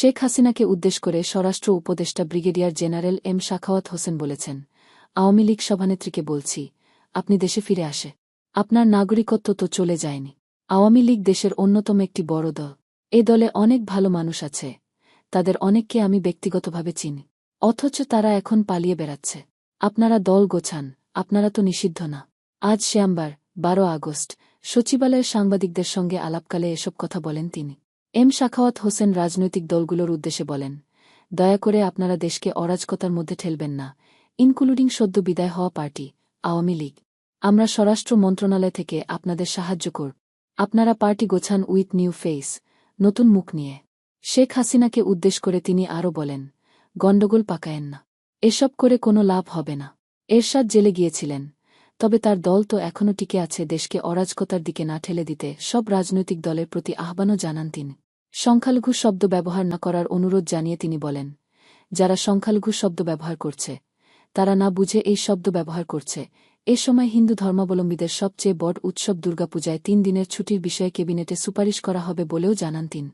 শেখ হাসিনাকে উদ্দেশ করে স্বরাষ্ট্র উপদেষ্টা brigadier general M Shakhawat Hossain বলেছেন, আওয়ামী লীগ সভানেত্রীকে বলছি, আপনি দেশে ফিরে আসে। আপনার নাগরিকত্ব তো চলে যায়নি। আওয়ামী লীগ দেশের অন্যতম একটি বড় দল। এ দলে অনেক ভালো মানুষ আছে। তাদের অনেককে আমি ব্যক্তিগতভাবে চিনি। অথচ তারা এখন পালিয়ে বেড়াচ্ছে। আপনারা দল গোছান, আপনারা তো নিষিদ্ধ না। আজ শ্যামবার, বারো আগস্ট। সচিবালয়ের সাংবাদিকদের সঙ্গে আলাপকালে এসব কথা বলেন তিনি। এম শাখাওয়াত হোসেন রাজনৈতিক দলগুলোর উদ্দেশ্যে বলেন, দয়া করে আপনারা দেশকে অরাজকতার মধ্যে ঠেলবেন না। ইনক্লুডিং সদ্য বিদায় হওয়া পার্টি, আওয়ামী লীগ। আমরা স্বরাষ্ট্র মন্ত্রণালয় থেকে আপনাদের সাহায্য কর। আপনারা পার্টি গোছান উইথ নিউ ফেস নতুন মুখ নিয়ে। শেখ হাসিনাকে উদ্দেশ করে তিনি আরও বলেন, গণ্ডগোল পাকায়েন না। এসব করে কোনো লাভ হবে না। এরশাদ জেলে গিয়েছিলেন। তবে তার দল তো এখনও টিকে আছে দেশকে অরাজকতার দিকে না ঠেলে দিতে, সব রাজনৈতিক দলের প্রতি আহ্বানও জানান তিনি। সংখ্যালঘু শব্দ ব্যবহার না করার অনুরোধ জানিয়ে তিনি বলেন, যারা সংখ্যালঘু শব্দ ব্যবহার করছে, তারা না বুঝে এই শব্দ ব্যবহার করছে। এ সময় হিন্দু ধর্মাবলম্বীদের সবচেয়ে বড় উৎসব দুর্গাপূজায় তিন দিনের ছুটির বিষয়ে কেবিনেটে সুপারিশ করা হবে বলেও জানান তিনি।